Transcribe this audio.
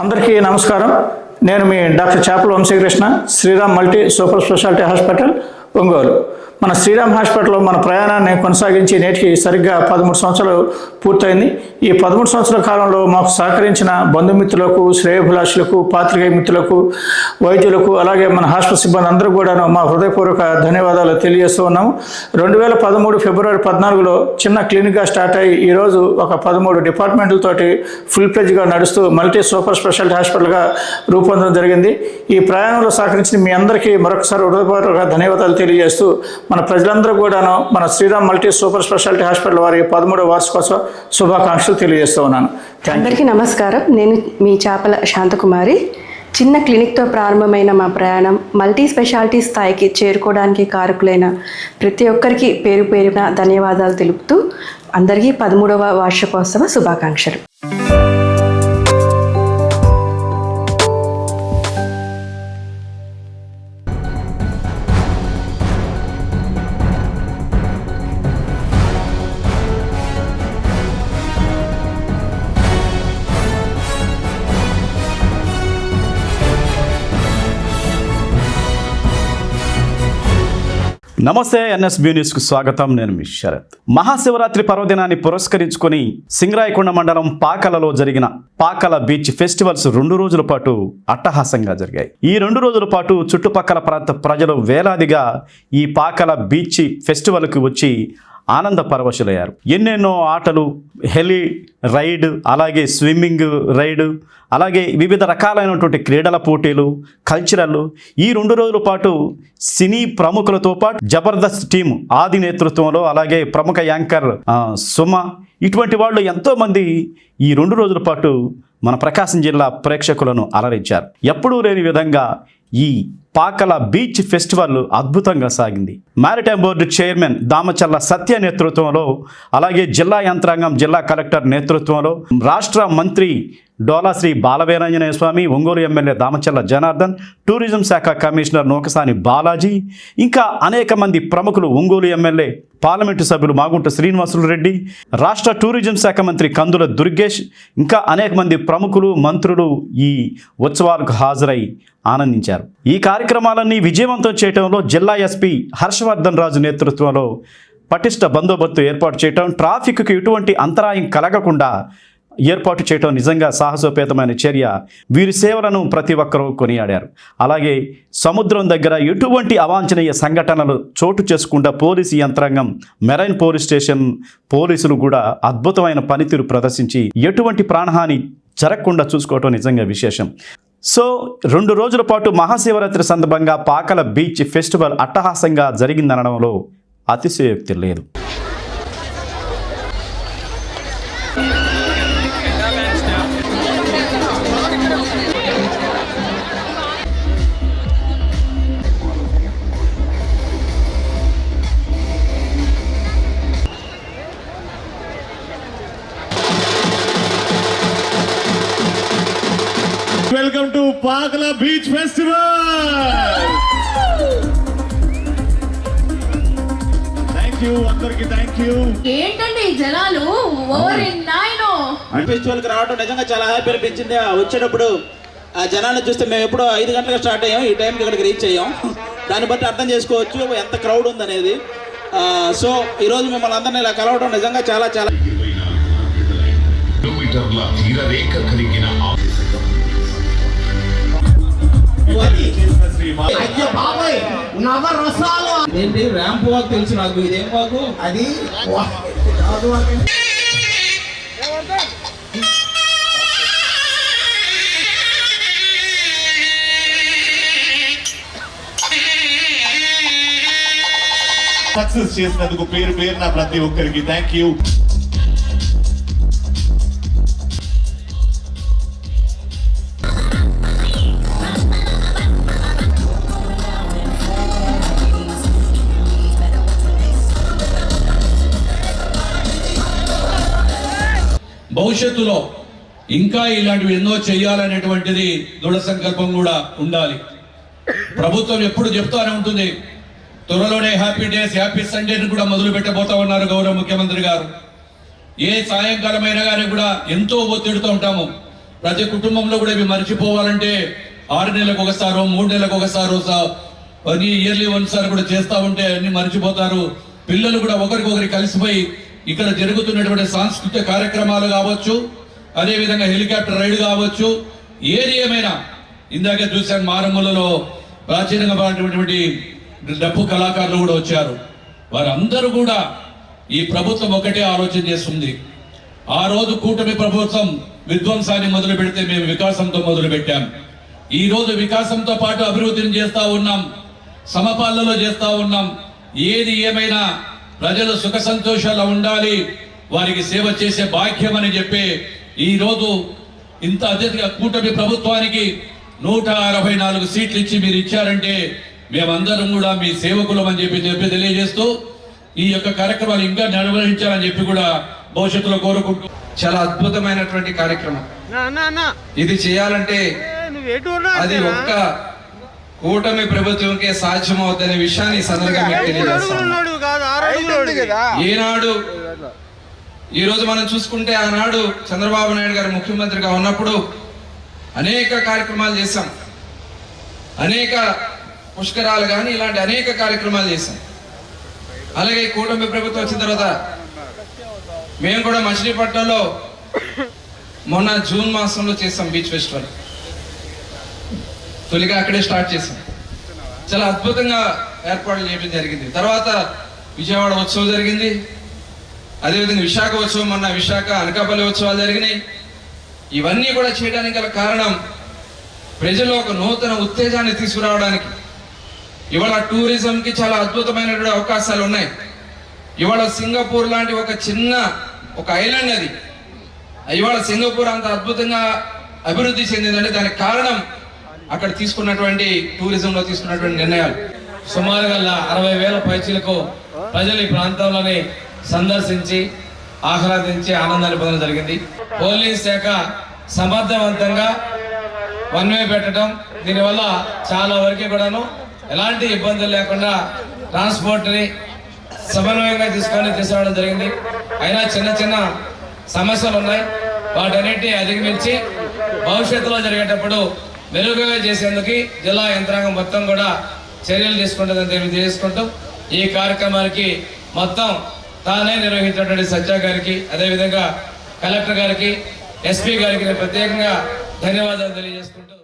అందరికీ నమస్కారం. నేను మీ doctor Chepala Vamsikrishna Sriram multi super speciality hospital Ongole. మన శ్రీరామ్ హాస్పిటల్లో మన ప్రయాణాన్ని కొనసాగించి నేటికి సరిగ్గా పదమూడు సంవత్సరాలు పూర్తయింది. ఈ పదమూడు సంవత్సరాల కాలంలో మాకు సహకరించిన బంధుమిత్రులకు శ్రేయభిలాషులకు పాత్రికేయ మిత్రులకు వైద్యులకు అలాగే మన హాస్పిటల్ సిబ్బంది అందరూ కూడాను మా హృదయపూర్వక ధన్యవాదాలు తెలియజేస్తూ ఉన్నాము. రెండు వేల పదమూడు ఫిబ్రవరి పద్నాలుగులో చిన్న క్లినిక్గా స్టార్ట్ అయ్యి ఈరోజు ఒక పదమూడు డిపార్ట్మెంట్లతోటి ఫుల్ ప్లెజ్గా నడుస్తూ మల్టీ సూపర్ స్పెషాలిటీ హాస్పిటల్గా రూపొందడం జరిగింది. ఈ ప్రయాణంలో సహకరించిన మీ అందరికీ మరొకసారి హృదయపూర్వక ధన్యవాదాలు తెలియజేస్తూ మన ప్రజలందరూ కూడాను మన Sriram multi super speciality hospital వారి పదమూడవ వార్షికోత్సవ శుభాకాంక్షలు తెలియజేస్తూ ఉన్నాను. అందరికీ నమస్కారం. నేను మీ చేపల శాంతకుమారి. చిన్న క్లినిక్తో ప్రారంభమైన మా ప్రయాణం మల్టీ స్పెషాలిటీ స్థాయికి చేరుకోవడానికి కారకులైన ప్రతి ఒక్కరికి పేరు పేరున ధన్యవాదాలు తెలుపుతూ అందరికీ పదమూడవ వార్షికోత్సవ శుభాకాంక్షలు. నమస్తే ఎన్ఎస్బి న్యూస్కు స్వాగతం. నేను మీ శరత్. మహాశివరాత్రి పర్వదినాన్ని పురస్కరించుకొని సింగరాయకొండ మండలం పాకలలో జరిగిన పాకల బీచ్ ఫెస్టివల్స్ రెండు రోజుల పాటు అట్టహాసంగా జరిగాయి. ఈ రెండు రోజుల పాటు చుట్టుపక్కల ప్రాంత ప్రజలు వేలాదిగా ఈ పాకల బీచ్ ఫెస్టివల్కి వచ్చి ఆనంద పరవశులయ్యారు. ఎన్నెన్నో ఆటలు హెలి రైడ్ అలాగే స్విమ్మింగ్ రైడ్ అలాగే వివిధ రకాలైనటువంటి క్రీడల పోటీలు కల్చరల్. ఈ రెండు రోజుల పాటు సినీ ప్రముఖులతో పాటు జబర్దస్త్ టీం ఆది నేతృత్వంలో అలాగే ప్రముఖ యాంకర్ సుమ ఇటువంటి వాళ్ళు ఎంతోమంది ఈ రెండు రోజుల పాటు మన ప్రకాశం జిల్లా ప్రేక్షకులను అలరించారు. ఎప్పుడూ లేని విధంగా ఈ పాకల బీచ్ ఫెస్టివల్ అద్భుతంగా సాగింది. Maritime board chairman Damacharla Satya నేతృత్వంలో అలాగే జిల్లా యంత్రాంగం జిల్లా కలెక్టర్ నేతృత్వంలో రాష్ట్ర మంత్రి డోలా శ్రీ బాలవీరాంజనేయ స్వామి ఒంగోలు ఎమ్మెల్యే దామచల్ల జనార్దన్ టూరిజం శాఖ కమిషనర్ నూకసాని బాలాజీ ఇంకా అనేక మంది ప్రముఖులు ఒంగోలు ఎమ్మెల్యే పార్లమెంటు సభ్యులు మాగుంట శ్రీనివాసులు రెడ్డి రాష్ట్ర టూరిజం శాఖ మంత్రి కందుల దుర్గేష్ ఇంకా అనేక మంది ప్రముఖులు మంత్రులు ఈ ఉత్సవాలకు హాజరై ఆనందించారు. ఈ కార్యక్రమం కార్యక్రమాలన్నీ విజయవంతం చేయడంలో జిల్లా ఎస్పీ హర్షవర్ధన్ రాజు నేతృత్వంలో పటిష్ట బందోబస్తు ఏర్పాటు చేయటం ట్రాఫిక్కు ఎటువంటి అంతరాయం కలగకుండా ఏర్పాటు చేయటం నిజంగా సాహసోపేతమైన చర్య. వీరి సేవలను ప్రతి ఒక్కరూ కొనియాడారు. అలాగే సముద్రం దగ్గర ఎటువంటి అవాంఛనీయ సంఘటనలు చోటు చేసుకుండా పోలీసు యంత్రాంగం మెరైన్ పోలీస్ స్టేషన్ పోలీసులు కూడా అద్భుతమైన పనితీరు ప్రదర్శించి ఎటువంటి ప్రాణహాని జరగకుండా చూసుకోవటం నిజంగా విశేషం. సో రెండు రోజుల పాటు మహాశివరాత్రి సందర్భంగా పాకల బీచ్ ఫెస్టివల్ అట్టహాసంగా జరిగిందనడంలో అతిశయోక్తి లేదు. To Pakala beach festival! Thank you అందరికి థ్యాంక్ యూ ఏంటండి జనాలు? నాయనో! ఫెస్టివల్కి రావడం నిజంగా చాలా హ్యాపీ అనిపించింది. ఆ వచ్చేటప్పుడు ఆ జనాన్ని చూస్తే మేము ఎప్పుడో ఐదు గంటలకు స్టార్ట్ అయ్యాం. ఈ టైంకి ఇక్కడికి రీచ్ అయ్యాం. దాన్ని బట్టి అర్థం చేసుకోవచ్చు ఎంత క్రౌడ్ ఉందనేది. సో ఈరోజు మిమ్మల్ని అందరినీ ఇలా కలవడం నిజంగా చాలా చాలా కిలోమీటర్ల తీరరేఖ కలిగిన ఏంటి ర్యాంప్ వాక్ తెలుసు నాకు. ఇదేం వాకు? అది సక్సెస్ చేసినందుకు పేరు పేరు నా ప్రతి ఒక్కరికి థ్యాంక్ యూ భవిష్యత్తులో ఇంకా ఇలాంటివి ఎన్నో చేయాలనేటువంటిది దృఢ సంకల్పం కూడా ఉండాలి. ప్రభుత్వం ఎప్పుడు చెప్తానే ఉంటుంది త్వరలోనే హ్యాపీ డేస్ హ్యాపీ సండేని కూడా మొదలు పెట్టబోతా ఉన్నారు గౌరవ ముఖ్యమంత్రి గారు. ఏ సాయంకాలం అయినా కానీ కూడా ఎంతో ఒత్తిడితో ఉంటాము. ప్రతి కుటుంబంలో కూడా ఇవి మర్చిపోవాలంటే ఆరు నెలలకు ఒకసారో మూడు నెలలకు ఒకసారో ఇయర్లీ వన్సారి కూడా చేస్తూ ఉంటే అన్ని మర్చిపోతారు. పిల్లలు కూడా ఒకరికొకరికి కలిసిపోయి ఇక్కడ జరుగుతున్నటువంటి సాంస్కృతిక కార్యక్రమాలు కావచ్చు అదేవిధంగా హెలికాప్టర్ రైడ్ కావచ్చు ఏది ఏమైనా ఇందాకే చూశాను మారమ్మలలో ప్రాచీనంగా ఉన్నటువంటి డప్పు కళాకారులు కూడా వచ్చారు. వారందరూ కూడా ఈ ప్రభుత్వం ఒకటే ఆలోచన చేస్తుంది. ఆ రోజు కూటమి ప్రభుత్వం విధ్వంసాన్ని మొదలు పెడితే మేము వికాసంతో మొదలు పెట్టాం. ఈ రోజు వికాసంతో పాటు అభివృద్ధిని చేస్తూ ఉన్నాం సమపాలనలో చేస్తూ ఉన్నాం. ఏది ఏమైనా ప్రజలు సుఖ సంతోషాలు ఉండాలి వారికి సేవ చేసే భాగ్యం అని చెప్పి ఈ రోజు ఇంత అత్యధిక కూటమి ప్రభుత్వానికి నూట అరవై నాలుగు సీట్లు ఇచ్చి మీరు ఇచ్చారంటే మేమందరం కూడా మీ సేవకులం అని చెప్పి చెప్పి తెలియజేస్తూ ఈ యొక్క కార్యక్రమాలు ఇంకా నిర్వహించాలని చెప్పి కూడా భవిష్యత్తులో కోరుకుంటూ చాలా అద్భుతమైనటువంటి కార్యక్రమం. ఇది చేయాలంటే అది ఒక్క కూటమి ప్రభుత్వంకే సాధ్యమవుతుందనే విషయాన్ని సందర్భంగా మీకు తెలియజేస్తాను ఈనాడు ఈ రోజు మనం చూసుకుంటే ఆనాడు చంద్రబాబు నాయుడు గారు ముఖ్యమంత్రిగా ఉన్నప్పుడు అనేక కార్యక్రమాలు చేశాం. అనేక పుష్కరాలు కానీ ఇలాంటి అనేక కార్యక్రమాలు చేశాం. అలాగే కూటమి ప్రభుత్వం వచ్చిన తర్వాత మేము కూడా మచిలీపట్నంలో మొన్న జూన్ మాసంలో చేసాం బీచ్ ఫెస్టివల్. తొలిగా అక్కడే స్టార్ట్ చేసాం చాలా అద్భుతంగా ఏర్పాట్లు చేయడం జరిగింది. తర్వాత విజయవాడ ఉత్సవం జరిగింది. అదేవిధంగా విశాఖ ఉత్సవం మొన్న విశాఖ అనకాపల్లి ఉత్సవాలు జరిగినాయి. ఇవన్నీ కూడా చేయడానికి గల కారణం ప్రజల్లో ఒక నూతన ఉత్తేజాన్ని తీసుకురావడానికి ఇవాళ టూరిజంకి చాలా అద్భుతమైనటువంటి అవకాశాలు ఉన్నాయి. ఇవాళ సింగపూర్ లాంటి ఒక చిన్న ఒక ఐలాండ్ అది. ఇవాళ సింగపూర్ అంత అద్భుతంగా అభివృద్ధి చెందిందంటే దానికి కారణం అక్కడ తీసుకున్నటువంటి టూరిజంలో తీసుకున్నటువంటి నిర్ణయాలు. సుమారుగా అరవై వేల పైచీలకు ప్రజలు ఈ ప్రాంతంలోని సందర్శించి ఆహ్లాదించి ఆనందాన్ని పొందడం జరిగింది. పోలీస్ శాఖ సమర్థవంతంగా వన్ వే పెట్టడం దీనివల్ల చాలా వరకు కూడాను ఎలాంటి ఇబ్బందులు లేకుండా ట్రాన్స్పోర్ట్ని సమన్వయంగా తీసుకొని తీసుకురావడం జరిగింది. అయినా చిన్న చిన్న సమస్యలు ఉన్నాయి. వాటన్నిటిని అధిగమించి భవిష్యత్తులో జరిగేటప్పుడు మెరుగుగా చేసేందుకు జిల్లా యంత్రాంగం మొత్తం కూడా చర్యలు తీసుకుంటుందని తెలియజేసుకుంటూ ఈ కార్యక్రమానికి మొత్తం తానే నిర్వహించినటువంటి సత్య గారికి అదేవిధంగా కలెక్టర్ గారికి ఎస్పీ గారికి ప్రత్యేకంగా ధన్యవాదాలు తెలియజేసుకుంటూ